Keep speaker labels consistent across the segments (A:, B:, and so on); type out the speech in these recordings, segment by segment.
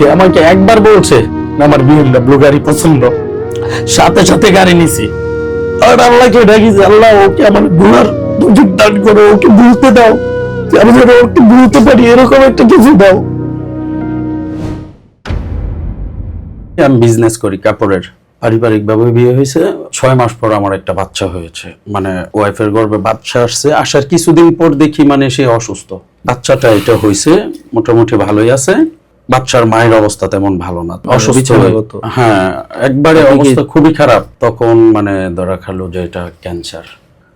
A: সে আমাকে একবার বলছে, আমার বিএমডব্লিউ গাড়ি পছন্দ। সাথে সাথে গাড়ি নিছি। আর আল্লাহকে ডাকিছি আল্লাহ, ওকে আমার গুনার দুর্যোগ দান করো, ওকে বুঝতে দাও। আমি যেন ওকে বুঝতে পারি, এরকম একটা কিছু দাও। আমি বিজনেস করি, কাপড়ের। পারিবারিক ভাবে বিয়ে হয়েছে, ছয় মাস পর আমার একটা বাচ্চা হয়েছে। মানে ওয়াইফের গর্ভে বাচ্চা আসছে, আসার কিছুদিন পর দেখি মানে সে অসুস্থ। বাচ্চাটা এটা হয়েছে, মোটামুটি ভালোই আছে। বাচ্চার মায়ের অবস্থা তেমন ভালো না। অসুস্থ হ্যাঁ একবারে অবস্থা খুবই খারাপ। তখন মানে ধরা খালো যে এটা ক্যান্সার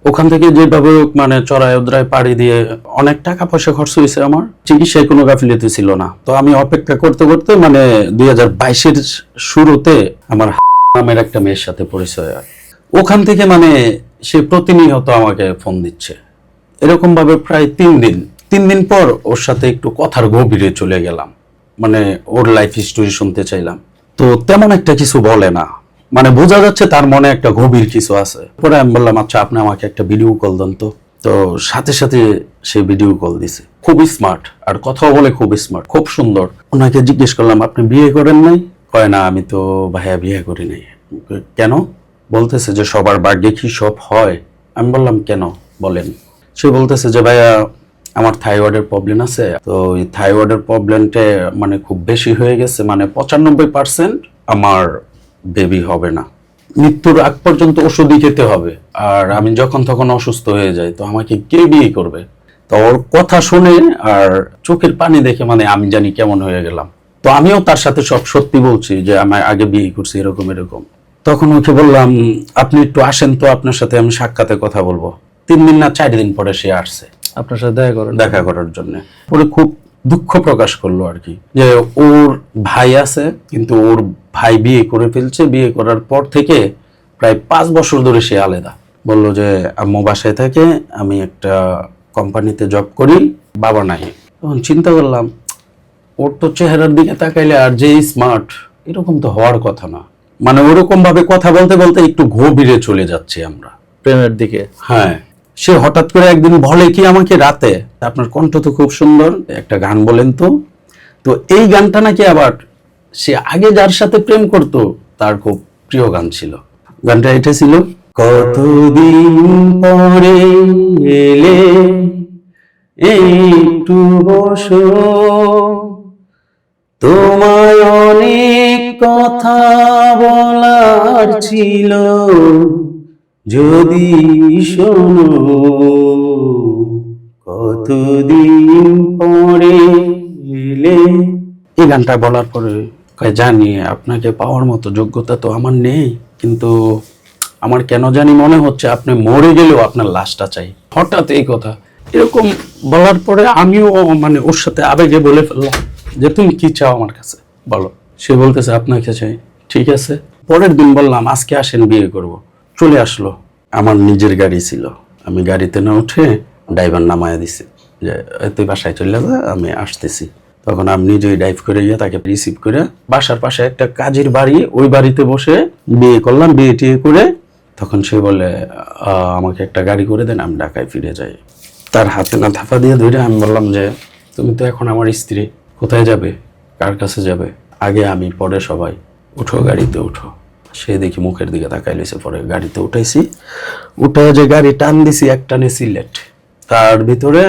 A: ওখান থেকে যেভাবে মানে চড়াই উদ্রায় পাড়ি দিয়ে অনেক টাকা পয়সা খরচ হয়েছে আমার। চিকিৎসায় কোনো গাফিলতি ছিল না। তো আমি অপেক্ষা করতে করতে মানে দুই হাজার বাইশের শুরুতে আমার নামের একটা মেয়ের সাথে পরিচয় হয়। ওখান থেকে মানে সে প্রতিনিয়ত আমাকে ফোন দিচ্ছে। এরকম ভাবে প্রায় তিন দিন। তিন দিন পর ওর সাথে একটু কথার গভীরে চলে গেলাম। মানে ওর লাইফ স্টোরি শুনতে চাইলাম। তো তেমন একটা কিছু বলে না। মানে বোঝা যাচ্ছে তার মনে একটা গভীর কিছু আছে। পরে আমি বললাম আচ্ছা আপনি আমাকে একটা ভিডিও কল দেন তো। তো সাথে সাথে সে ভিডিও কল দিছে। খুবই স্মার্ট আর কথাও বলে খুব স্মার্ট খুব সুন্দর। ওনাকে জিজ্ঞেস করলাম, আপনি বিয়ে করেন নাই? কয়, না, আমি তো ভাইয়া বিয়ে করি নাই। কেন? বলতেছে যে, সবার ভাগ্যে কি সব হয়? আমি বললাম, কেন? বলেন। সে বলতেছে যে, ভাইয়া আমার থাইরয়েডের প্রবলেম আছে, তো ওই থাইরয়েডের প্রবলেমটা মানে খুব বেশি হয়ে গেছে মানে পঁচানব্বই পার্সেন্ট আমার বেবি হবে না। মৃত্যুর আগ পর্যন্ত ওষুধই খেতে হবে, আর আমি যখন তখন অসুস্থ হয়ে যাই, তো আমাকে কে বিয়ে করবে? তো ওর কথা শুনে আর চোখের পানি দেখে মানে আমি জানি কেমন হয়ে গেলাম। তো আমিও তার সাথে সব সত্যি বলছি যে আমি আগে বিয়ে করছি, এরকম এরকম। তখন ওকে বললাম, আপনি একটু আসেন তো, আপনার সাথে আমি সাক্ষাতে কথা বলব। তিন দিন না, চার দিন পরে সে আসছে।
B: আপনার সাথে দেখা করেন
A: দেখা করার জন্য। পরে খুব দুঃখ প্রকাশ করল আর কি। যে ওর ভাই আছে কিন্তু ওর ভাই বিয়ে করে ফেলছে। বিয়ে করার পর থেকে প্রায় পাঁচ বছর ধরে সে আলাদা। বলল যে আম্মু বাসায় থাকে আমি একটা কোম্পানিতে জব করি বাবা নাই। তখন চিন্তা করলাম ওর তো চেহারার দিকে তাকাইলে আর যে স্মার্ট এরকম তো হওয়ার কথা না। মানে ওরকম ভাবে কথা বলতে বলতে একটু গভীরে চলে যাচ্ছি আমরা।
B: প্রেমের দিকে।
A: হ্যাঁ। সে হঠাৎ করে একদিন বলে কি আমাকে রাতে? আপনার কণ্ঠ তো খুব সুন্দর, একটা গান বলেন তো। তো এই গানটা নাকি আবার সে আগে যার সাথে প্রেম করত, তার খুব প্রিয় গান ছিল। গানটা এটা ছিল, কতদিন পরে এলে একটু বসো, তোমায় অনেক কথা বলার ছিল। যদি শোনো কতদিন পরে এলে? এই গানটা বলার পরে জানি, আপনাকে পাওয়ার মতো যোগ্যতা তো আমার নেই, কিন্তু আমার কেন জানি মনে হচ্ছে আপনি মরে গেলেও আপনার লাশটা চাই। হঠাৎ এই কথা। এরকম বলার পরে আমিও মানে ওর সাথে আবেগে বলে ফেললাম যে, তুমি কি চাও আমার কাছে? বলো। সে বলতেছে, আপনাকে চাই। ঠিক আছে। পরের দিন বললাম, আজকে আসেন, বিয়ে করব। চলে আসলো। আমার নিজের গাড়ি ছিল। আমি গাড়িতে না উঠে ড্রাইভার নামায় দিছি যে তুই বাসায় চলে যা, আমি আসতেছি। তখন আমি নিজেই ড্রাইভ করে গিয়ে তাকে রিসিভ করে বাসার পাশে একটা কাজের বাড়ি, ওই বাড়িতে বসে বিয়ে করলাম, বিয়ে টিয়ে করে। তখন সে বলে আমাকে একটা গাড়ি করে দেন, আমি ঢাকায় ফিরে যাই। তার হাতে না থাপা দিয়ে ধরে আমি বললাম যে, তুমি তো এখন আমার স্ত্রী, কোথায় যাবে? কার কাছে যাবে? আগে আমি, পরে সবাই, উঠো, গাড়িতে উঠো। সে দেখি মুখের দিকে তাকাই লইছে, পরে গাড়িতে উঠাইছি। উঠে যে গাড়ি টান দিছি, এক টানে সিলেট। তার ভিতরে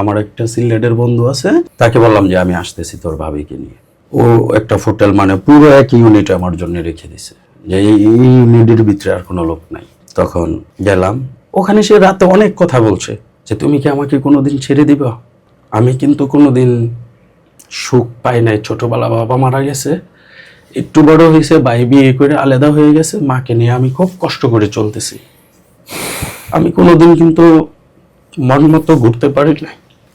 A: আমার একটা সিলেটের বন্ধু আছে, তাকে বললাম যে আমি আসতেছি তোর ভাবিকে নিয়ে। ও একটা হোটেল মানে পুরো এক ইউনিট আমার জন্য রেখে দিছে। যে এই ইউনিটের ভিতরে আর কোনো লোক নাই। তখন গেলাম। ওখানে সে রাতে অনেক কথা বলছে, যে তুমি কি আমাকে কোনোদিন ছেড়ে দিবা? আমি কিন্তু কোনোদিন সুখ পাই নাই। ছোটবেলা বাবা মারা গেছে। একটু বড় হয়েছে ভাই বিয়ে করে আলাদা হয়ে গেছে মাকে নিয়ে আমি খুব কষ্ট করে চলতেছি। আমি কোনোদিন কিন্তু মন মতো ঘুরতে পারি না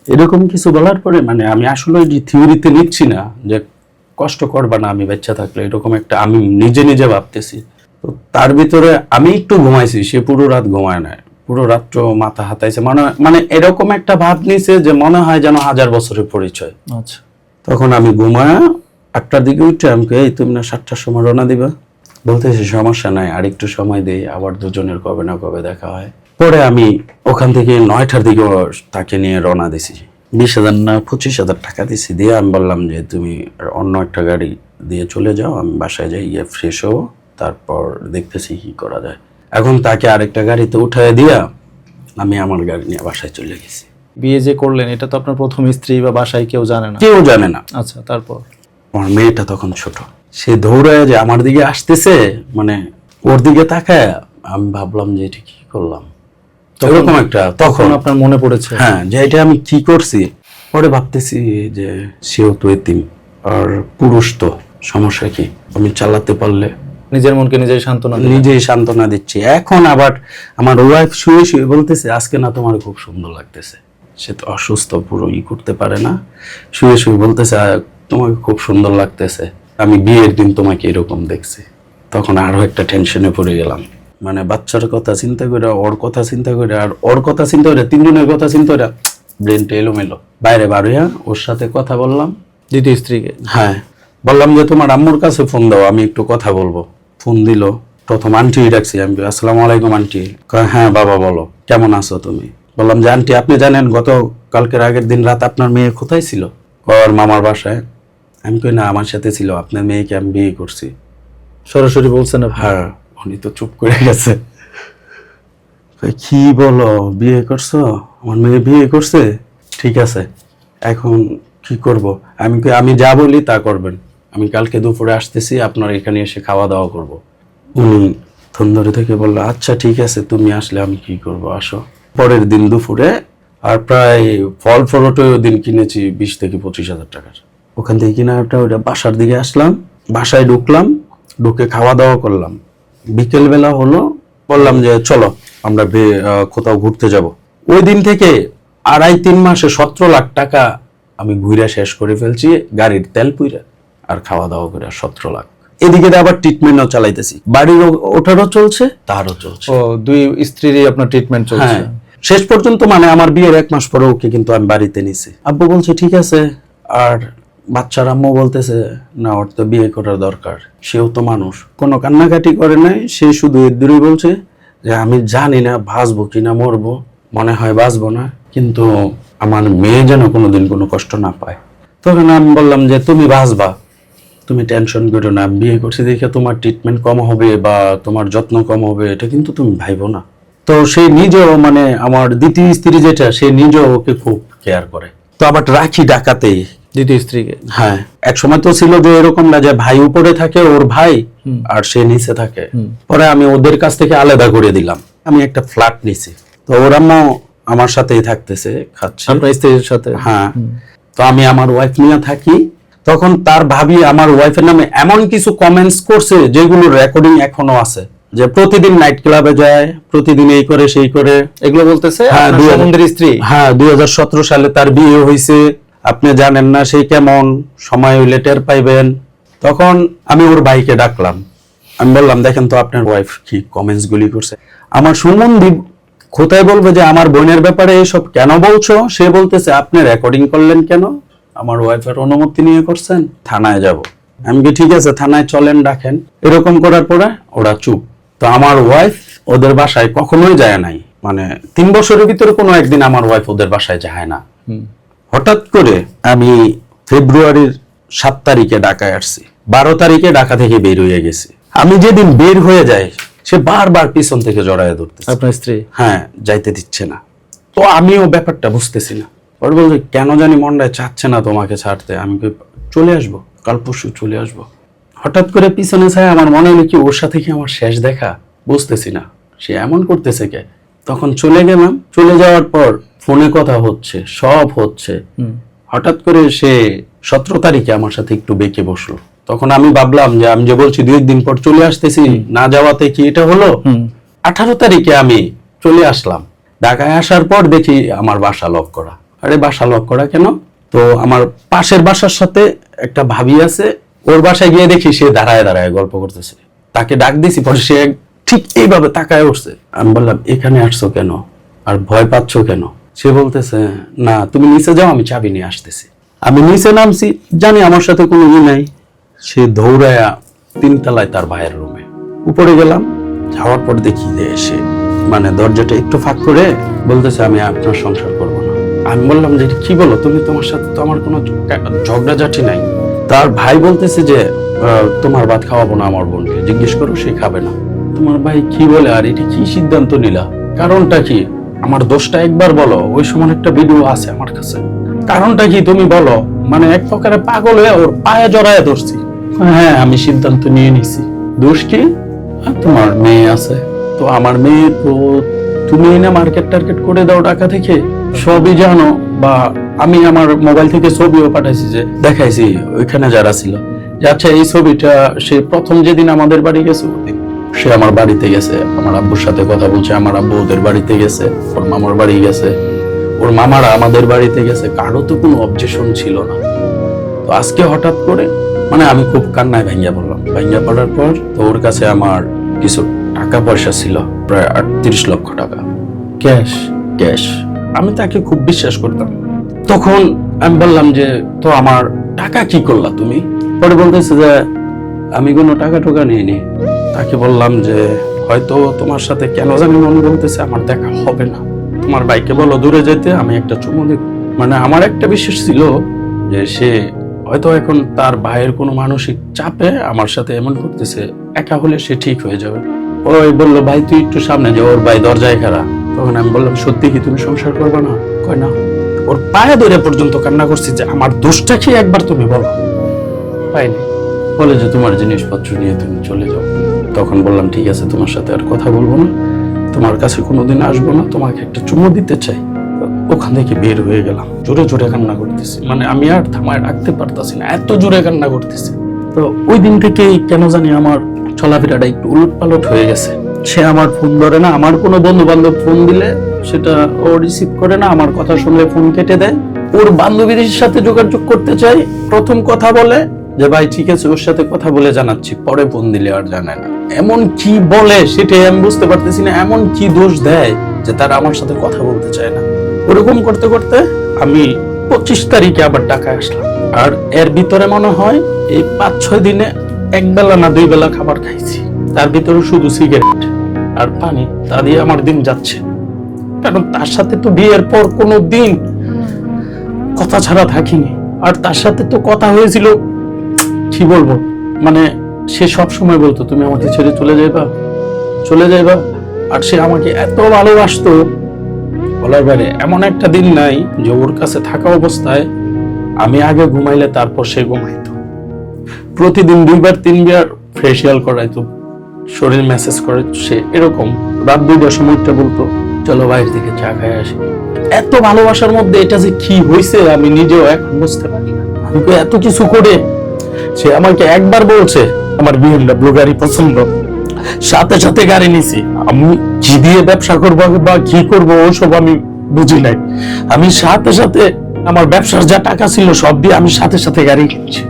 A: এরকম কিছু বলার পরে মানে আমি আসলে যে থিওরিতে নিচ্ছি না যে কষ্ট করবা না আমি বাচ্চা থাকলে এরকম একটা আমি নিজে নিজে ভাবতেছি। তো তার ভিতরে আমি একটু ঘুমাইছি সে পুরো রাত ঘুমায় না পুরো রাত্র মাথা হাতাইছে। মানে মানে এরকম একটা ভাব নিছে যে মনে হয় যেন হাজার বছরের পরিচয়।
B: আচ্ছা।
A: তখন আমি ঘুমায় আটটার দিকে উঠে আমি কই, এই তুমি না সাতটার সময় রওনা দিবা? বলতেছি সমস্যা নাই আর একটু সময় দেই আবার দুজনের কবে না কবে দেখা হয়। পরে আমি ওখান থেকে নয়টার দিকে তাকে নিয়ে রওনা দিছি। বিশ হাজার না পঁচিশ হাজার টাকা দিছি। দিয়ে আমি বললাম যে তুমি অন্য একটা গাড়ি দিয়ে চলে যাও আমি বাসায় যাই গিয়ে ফ্রেশ হব তারপর দেখতেছি কি করা যায়। এখন তাকে আরেকটা গাড়িতে উঠায় দিয়া আমি আমার গাড়ি নিয়ে বাসায় চলে গেছি।
B: বিয়ে যে করলেন এটা তো আপনার প্রথম স্ত্রী বা বাসায় কেউ জানে না।
A: কেউ জানে না।
B: আচ্ছা তারপর?
A: আমার মেয়েটা তখন ছোট। সে দৌড়ায় যে আমার দিকে আসতেছে মানে ওর দিকে তাকায় আমি ভাবলাম যে এটা কি করলাম। এরকম একটা তখন
B: আপনার মনে পড়েছে?
A: হ্যাঁ যে এটা আমি কি করছি? পরে ভাবতেছি যে সেও তো এতিম আর পুরুষ তো সমস্যা কি? আমি চালাতে পারলে
B: নিজের মনকে নিজেই সান্ত্বনা
A: নিজেই সান্ত্বনা দিচ্ছি। এখন আবার আমার ওয়াইফ শুয়ে শুয়ে বলতেছে আজকে না তোমার খুব সুন্দর লাগতেছে। সে তো অসুস্থ পুরো ই করতে পারে না। শুয়ে শুয়ে বলতেছে "আহ, তোমাকে খুব সুন্দর লাগতেছে। আমি বিয়ের দিন তোমাকে এরকম দেখছি। তখন আরও একটা টেনশনে পড়ে গেলাম। মানে বাচ্চার কথা চিন্তা করে ওর কথা চিন্তা করে আর ওর কথা চিন্তা করে তিনজনের কথা চিন্তা করে ব্রেনটা এলোমেলো। বাইরে বাড়িয়া ওর সাথে কথা বললাম।
B: দ্বিতীয় স্ত্রীকে?
A: হ্যাঁ। বললাম যে তোমার আম্মুর কাছে ফোন দাও আমি একটু কথা বলব। ফোন দিল। প্রথম আন্টি ডাকছি। আমি আসসালামু আলাইকুম আন্টি। হ্যাঁ বাবা বলো। কেমন আছো তুমি? বললাম যে আন্টি আপনি জানেন গত কালকের আগের দিন রাত আপনার মেয়ে কোথায় ছিল? কর মামার বাসায়। আমি কই না আমার সাথে ছিল আপনার মেয়েকে আমি বিয়ে করছি।
B: সরাসরি বলছেন?
A: হ্যাঁ উনি তো চুপ করে গেছে। কি বলো বিয়ে করছ? আমার মেয়ে বিয়ে করছে? ঠিক আছে এখন কি করব? আমি আমি যা বলি তা করবেন। আমি কালকে দুপুরে আসতেছি আপনার এখানে এসে খাওয়া দাওয়া করব। উনি থন্দরে থেকে বলল আচ্ছা ঠিক আছে তুমি আসলে আমি কি করব আসো। পরের দিন দুপুরে আর প্রায় ফল ফলটে ওই দিন কিনেছি বিশ থেকে পঁচিশ হাজার টাকার। ওখান থেকে কিনাটা ওটা বাসার দিকে আসলাম বাসায় ঢুকলাম ঢুকে খাওয়া দাওয়া করলাম। বিকেলবেলা হলো বললাম যে চলো আমরা কোথাও ঘুরতে যাব। ওই দিন থেকে আড়াই তিন মাসে সতেরো লাখ টাকা আমি ঘুরে শেষ করে ফেলছি গাড়ির তেল পুইরা আর খাওয়া দাওয়া করে সতেরো লাখ। এদিকে আবার ট্রিটমেন্টও চালাইতেছি। বাড়ির ওঠারও চলছে? তারও চলছে।
B: ও দুই স্ত্রীরই আপনার ট্রিটমেন্ট চলছে।
A: হ্যাঁ। শেষ পর্যন্ত মানে আমার বিয়ের এক মাস পরে ওকে কিন্তু আমি বাড়িতে নিছি। আব্বু বলছে ঠিক আছে। আর বাচ্চার আম্মু বলতেছে, না, ওর তো বিয়ে করার দরকার। সেও তো মানুষ। কোনো কান্নাকাটি করে নাই, সে শুধু এর দূরেই বলছে যে, আমি জানি না, বাঁচবো কিনা মরবো। মনে হয় বাঁচবো না, কিন্তু আমার মেয়ে যেন কোনোদিন কোনো কষ্ট না পায়। তখন আমি বললাম যে, তুমি বাঁচবা। তুমি টেনশন করো না বিয়ে করছি দেখে তোমার ট্রিটমেন্ট কম হবে বা তোমার যত্ন কম হবে, এটা কিন্তু তুমি ভাইবো না। তো সে নিজেও মানে আমার দ্বিতীয় স্ত্রী যেটা, সে নিজেও ওকে খুব কেয়ার করে। তো আবার রাখি ডাকাতেই
B: দ্বিতীয় স্ত্রীকে।
A: হ্যাঁ এক সময় তো ছিল যে এরকম না যে ভাই উপরে থাকে ওর ভাই আর সে নিচে থাকে। পরে আমি ওদের কাছ থেকে আলাদা করে দিলাম। আমি একটা ফ্ল্যাট নিছি। তো ওর আমার সাথেই থাকতেছে খাচ্ছে।
B: আপনার স্ত্রীর সাথে?
A: হ্যাঁ। তো আমি আমার ওয়াইফ নিয়ে থাকি। তখন তার ভাবি আমার ওয়াইফের নামে এমন কিছু কমেন্টস করছে যেগুলো রেকর্ডিং এখনও আছে। যে প্রতিদিন নাইট ক্লাবে যায় প্রতিদিন এই করে সেই করে।
B: এগুলো বলতেছে
A: হ্যাঁ,
B: স্ত্রী?
A: হ্যাঁ দুই হাজার
B: সতেরো
A: সালে তার বিয়ে হয়েছে আপনি জানেন না সেই কেমন সময় হইলে টের পাইবেন। তখন আমি ওর ভাইকে ডাকলাম। আমি বললাম, দেখেন তো আপনার ওয়াইফ কি কমেন্টস গুলি করছে। আমার সুমন্দি কোথায় বলবে যে, আমার বোনের ব্যাপারে এসব কেন বলছো? সে বলতেছে, আপনি রেকর্ডিং করলেন কেন? আমার ওয়াইফের অনুমতি নিয়ে করছেন, থানায় যাব। আমি কি ঠিক আছে, থানায় চলেন, ডাকেন। এরকম করার পরে ওরা চুপ। তো আমার ওয়াইফ ওদের বাসায় কখনোই যায় নাই। মানে তিন বছরের ভিতরে কোনো একদিন আমার ওয়াইফ ওদের বাসায় যায় না। হঠাৎ করে আমি ফেব্রুয়ারির সাত তারিখে ঢাকায় আসছি। বারো তারিখে ঢাকা থেকে বের হয়ে গেছি। আমি যেদিন বের হয়ে যাই সে বারবার পিছন থেকে জড়ায় ধরতেছে।
B: আপনার স্ত্রী?
A: হ্যাঁ যাইতে দিচ্ছে না। তো আমিও ব্যাপারটা বুঝতেছি না। ওর বলছে কেন জানি মনটায় চাচ্ছে না তোমাকে ছাড়তে। আমি চলে আসব কাল পরশু চলে আসব। হঠাৎ করে পিছনে ছায় আমার মনে হলো কি ওর সাথে কি আমার শেষ দেখা? বুঝতেছি না। সে এমন করতেছে কে? তখন চলে গেলাম। চলে যাওয়ার পর ফোনে কথা হচ্ছে সব হচ্ছে। হঠাৎ করে সে সতেরো তারিখে আমার সাথে একটু বেঁকে বসল। তখন আমি ভাবলাম যে আমি যে বলছি দুই দিন পর চলে আসতেছি না যাওয়াতে কি এটা হলো? আঠারো তারিখে আমি চলে আসলাম। ঢাকায় আসার পর দেখি আমার বাসা লক করা। আরে বাসা লক করা কেন? তো আমার পাশের বাসার সাথে একটা ভাবি আছে ওর বাসায় গিয়ে দেখি সে দাঁড়ায় দাঁড়ায় গল্প করতেছে। তাকে ডাক দিছি পরে সে ঠিক এইভাবে তাকায় উঠছে আমি বললাম এখানে আসছো কেন? আর ভয় পাচ্ছ কেন? সে বলতেছে, না, তুমি নিচে যাও, আমি চাবি নিয়ে আসতেছি। আমি নিচে নামছি, জানি আমার সাথে কোনো ই নাই। সে দৌড়ায়া তিনতলায় তার ভাইয়ের রুমে। উপরে গেলাম, যাওয়ার পর দেখি যে এসে মানে দরজাটা একটু ফাঁক করে বলতেছে, আমি আপনার সংসার করব না। আমি বললাম যে, কি বলো, তুমি তোমার সাথে তো আমার কোনো ঝগড়াঝাটি নাই। তার ভাই বলতেছে যে তোমার ভাত খাওয়াবো না আমার বোনকে। জিজ্ঞেস করো, সে খাবে না। তোমার ভাই কি বলে, আর এটা কি সিদ্ধান্ত নিলা? কারণটা কি? আমার দোষটা একবার বলো, ওই সময় একটা ভিডিও আছে আমার কাছে। কারণটা কি তুমি বলো? মানে এক প্রকারে পাগল হয়ে ওর পায়ে জড়ায় ধরছি। হ্যাঁ আমি সিদ্ধান্ত নিয়ে নিছি। দোষ কি? তোমার মেয়ে আছে। তো আমার মেয়ে, তো তুমি এনে মার্কেট টার্গেট করে দাও টাকা থেকে সবই জানো বা আমি আমার মোবাইল থেকে ছবিও পাঠাইছি যে, দেখাইছি, ওইখানে যারা ছিল। আচ্ছা এই ছবিটা সে প্রথম যেদিন আমাদের বাড়ি গেছে, ওদিন সে আমার বাড়িতে গেছে। আমার আব্বুর সাথে কথা বলছে আমার আব্বু ওদের বাড়িতে গেছে ওর মামার বাড়ি গেছে। ওর মামারা আমাদের বাড়িতে গেছে কারও তো কোনো অবজেকশন ছিল না। তো আজকে হঠাৎ করে মানে আমি খুব কান্নায় ভাঙ্গিয়া পড়লাম। ভাঙ্গিয়া পড়ার পর তো ওর কাছে আমার কিছু টাকা পয়সা ছিল প্রায় আটত্রিশ লক্ষ টাকা। ক্যাশ? ক্যাশ। আমি তাকে খুব বিশ্বাস করতাম। তখন আমি বললাম যে তো আমার টাকা কি করলা তুমি? পরে বলতেছে যে আমি কোনো টাকা টোকা নিয়ে নিইনি। তাকে বললাম যে হয়তো তোমার সাথে কেন জানি মনে বলতেছে আমার দেখা হবে না। তোমার বাইকে বলো দূরে যেতে আমি একটা চুমু দিব মানে আমার একটা বিশ্বাস ছিল যে সে হয়তো এখন তার ভাইয়ের কোনো মানসিক চাপে আমার সাথে এমন করতেছে একা হলে সে ঠিক হয়ে যাবে। ওই বলল ভাই তুই একটু সামনে যে ওর ভাই দরজায় খারা তখন আমি বললাম সত্যি কি তুমি সংসার করবে না? কয় না। ওর পায়ে ধরে পর্যন্ত কান্না করছি যে আমার দোষটা কি একবার তুমি বলো? পাইনি। বলে যে তোমার জিনিসপত্র নিয়ে তুমি চলে যাও। তখন বললাম, ঠিক আছে, তোমার সাথে আর কথা বলব না। তোমার কাছে কোনোদিন আসব না, তোমাকে একটা চুমু দিতে চাই। ওখান থেকে বের হয়ে গেলাম। জোরে জোরে কান্না করতেছি। মানে আমি আর থামায় রাখতে পারতাছি না, এত জোরে কান্না করতেছি। তো ওই দিন থেকেই কেন জানি আমার চলাফেরাটা একটু উলট পালট হয়ে গেছে। সে আমার ফোন ধরে না, আমার কোনো বন্ধু বান্ধব ফোন দিলে সেটা ও রিসিভ করে না, আমার কথা শুনলে ফোন কেটে দেয়। ওর বান্ধবীদের সাথে যোগাযোগ করতে চাই, প্রথম কথা বলে যে, ভাই, ঠিক আছে, ওর সাথে কথা বলে জানাচ্ছি, পরে ফোন দিলে আর জানায় না। এমন কি বলে সেটাই আমি বুঝতে পারতেছি না, এমন কি দোষ দেয় যে তারা আমার সাথে কথা বলতে চায় না? ওরকম করতে করতে আমি পঁচিশ তারিখে আবার ঢাকায় আসলাম। আর এর ভিতরে মনে হয় এই পাঁচ ছয় দিনে এক বেলা না দুই বেলা খাবার খাইছি। তার ভিতরে শুধু সিগারেট আর পানি, তা দিয়ে আমার দিন যাচ্ছে। কারণ তার সাথে তো বিয়ের পর কোনো দিন কথা ছাড়া থাকিনি। আর তার সাথে তো কথা হয়েছিল, কি বলব? মানে সে সব সময় বলতো, তুমি আমাকে ছেড়ে চলে যাইবা চলে যাইবা। আর সে আমাকে এত ভালোবাসতো, বলার বাইরে এমন একটা দিন নাই যে ওর কাছে থাকা অবস্থায় আমি আগে ঘুমাইলে তারপর সে ঘুমাইতো। প্রতিদিন দুইবার, তিনবার ফেসিয়াল করাইতো, শরীর মেসেজ করে সে। এরকম রাত দুইটার সময়টা বলতো, চলো বাইরে দিকে চা খাই আসি। এত ভালোবাসার মধ্যে এটা যে কি হয়েছে আমি নিজেও এখন বুঝতে পারি না। আমি তো এত কিছু করে সে আমাকে একবার বলছে আমার বিএমডাব্লিউ গাড়ি পছন্দ। সাথে সাথে গাড়ি নিছি। আমি কি দিয়ে ব্যবসা করব বা কি করব ওসব আমি বুঝি নাই। আমি সাথে সাথে আমার ব্যবসার যা টাকা ছিল সব দিয়ে আমি সাথে সাথে গাড়ি কিনছি।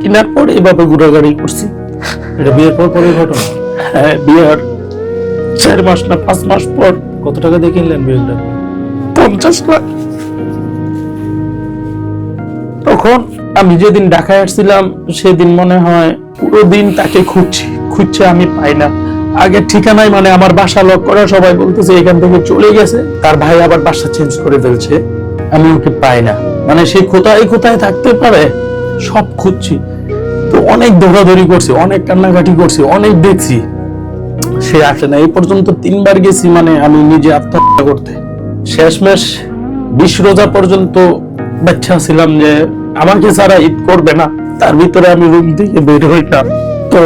A: কেনার পর এভাবে ঘোরাগাড়ি করছি।
B: এটা বিয়ের পর পরের ঘটনা?
A: হ্যাঁ বিয়ার চার মাস না পাঁচ মাস পর।
B: কত টাকা দিয়ে কিনলেন বিয়েটা
A: পঞ্চাশ লাখ। তখন আমি যেদিন ঢাকায় আসছিলাম, সেদিন মনে হয় পুরো দিন তাকে খুঁজছি খুঁজছে আমি পাই না। আগে ঠিকানায় মানে আমার বাসা লক করা সবাই বলতেছে, এখান থেকে চলে গেছে। তার ভাই আবার বাসা চেঞ্জ করে ফেলছে। আমি ওকে পাই না। মানে সে কোথায় কোথায় থাকতে পারে, সব খুঁজছি। তো অনেক দৌড়াদৌড়ি করছি, অনেক কান্নাকাটি করছি, অনেক দেখছি। সে আসে না। এই পর্যন্ত তিনবার গেছি মানে আমি নিজে আত্মহত্যা করতে। শেষমেশ বিশ রোজা পর্যন্ত বাচ্চা ছিলাম যে আমাকে ছাড়া ঈদ করবে না। তার ভিতরে আমি রুম থেকে বের হইতাম তো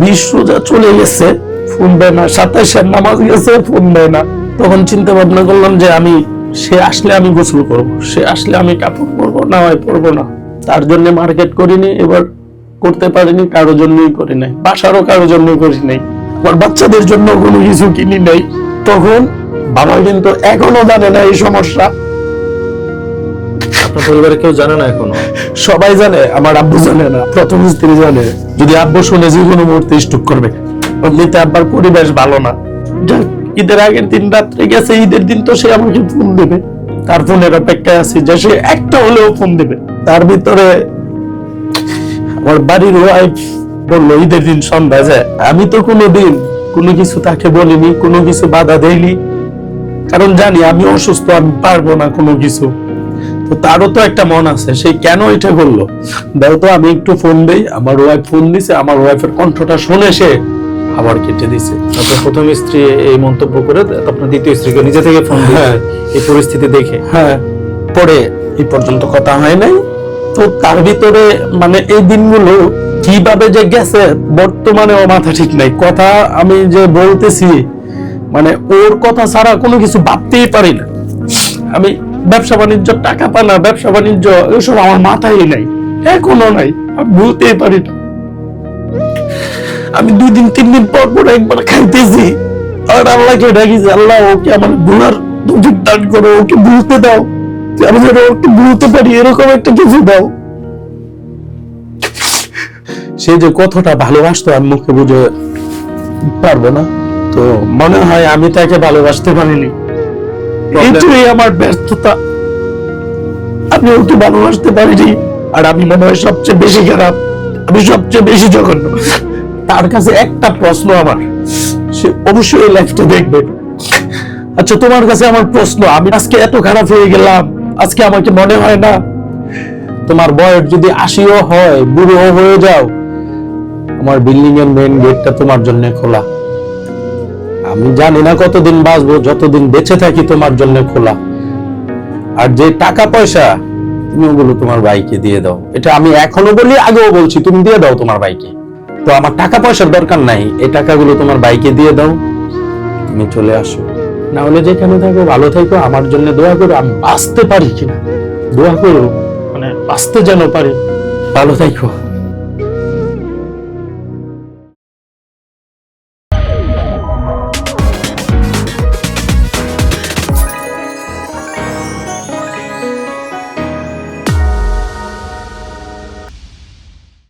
A: বিশ রোজা চলে গেছে, ফোন দেয় না। সাতাশের নামাজ গেছে, ফোন দেয় না। তখন চিন্তা ভাবনা করলাম যে আমি, সে আসলে আমি গোসল করব, সে আসলে আমি কাপড় পরবো না, হয় পরবো না। তার জন্য মার্কেট করিনি, এবার করতে পারিনি কারোর জন্যই করি নাই। বাসারও কারোর জন্য করি নাই। আমার বাচ্চাদের জন্য কোনো কিছু কিনি নাই। তখন বাবা কিন্তু এখনও জানে না এই সমস্যা।
B: আপনার পরিবারে কেউ জানে না এখনও?
A: সবাই জানে আমার আব্বু জানে না প্রথম স্ত্রী জানে। যদি আব্বু শুনে যে কোনো মুহূর্তে স্টুক করবে এমনিতে আব্বার পরিবেশ ভালো না। ঈদের আগের দিন রাত্রে গেছে ঈদের দিন তো সে আমাকে ফোন দেবে। তার ফোনের অপেক্ষায় আছি যে সে একটা হলেও ফোন দেবে। তার ভিতরে আমার বাড়ির ওয়াইফ বলল ঈদের দিন সন্ধ্যা যায়। আমি তো কোনো দিন কোনো কিছু তাকে বলিনি কোনো কিছু বাধা দেইনি। কারণ জানি আমি অসুস্থ আমি পারব না কোনো কিছু। তো তারও তো একটা মন আছে সে কেন এটা করল? দাও তো আমি একটু ফোন দেই আমার ওয়াইফ ফোন দিছে আমার ওয়াইফের কণ্ঠটা শুনে সে আবার কেটে দিছে।
B: আপনার প্রথম স্ত্রী এই মন্তব্য করে আপনার দ্বিতীয় স্ত্রীকে নিজে থেকে ফোন দিয়ে
A: হ্যাঁ।
B: এই পরিস্থিতি দেখে?
A: হ্যাঁ পরে এই পর্যন্ত কথা হয় নাই। তো তার ভিতরে মানে এই দিনগুলো কীভাবে যে গেছে বর্তমানে ও মাথা ঠিক নাই। কথা আমি যে বলতেছি মানে ওর কথা ছাড়া কোনো কিছু ভাবতেই পারি না। আমি ব্যবসা বাণিজ্য, টাকা পানা, ব্যবসা বাণিজ্য, এসব আমার মাথায় নাই। এখনও নাই। আমি বলতেই পারি না। আমি দুই দিন তিন দিন পর পর একবার খাইতেছি। আর আল্লাহকে ডাকিছি আল্লাহ, ওকে আমার গুনার তৌফিক দান করো, ওকে ভুলতে দাও। আমি যেন ওকে ভুলতে পারি, এরকম একটা কিছু দাও। সে যে কতটা ভালোবাসতো আমি মুখে বুঝে পারব না। তো মনে হয় আমি তাকে ভালোবাসতে পারিনি। এইটাই আমার আমি ওকে ভালোবাসতে পারিনি, আর আমি মনে হয় সবচেয়ে বেশি খারাপ, আমি সবচেয়ে বেশি জঘন্য। তার কাছে একটা প্রশ্ন আমার, সে অবশ্যই লাইফটা দেখবে। আচ্ছা তোমার কাছে আমার প্রশ্ন, আমি আজকে এত খারাপ হয়ে গেলাম, আজকে আমাকে মনে হয় না, তোমার বয়স যদি আশিও হয় বুড়ো হয়ে যাও, আমার বিল্ডিং এর মেইন গেটটা তোমার জন্য খোলা। আমি জানি না কতদিন বাঁচবো, যতদিন বেঁচে থাকি তোমার জন্য খোলা। আর যে টাকা পয়সা, তুমি ওগুলো তোমার ভাইকে দিয়ে দাও। এটা আমি এখনও বলি, আগেও বলছি, তুমি দিয়ে দাও তোমার ভাইকে। তো আমার টাকা পয়সার দরকার নাই, এই টাকাগুলো তোমার ভাইকে দিয়ে দাও। তুমি চলে আসো। না হলে যেখানে থাকো, ভালো থাকো, আমার জন্য দোয়া করো, আমি বাঁচতে পারি কিনা। দোয়া করো মানে বাঁচতে যেন পারি। ভালো থাকো।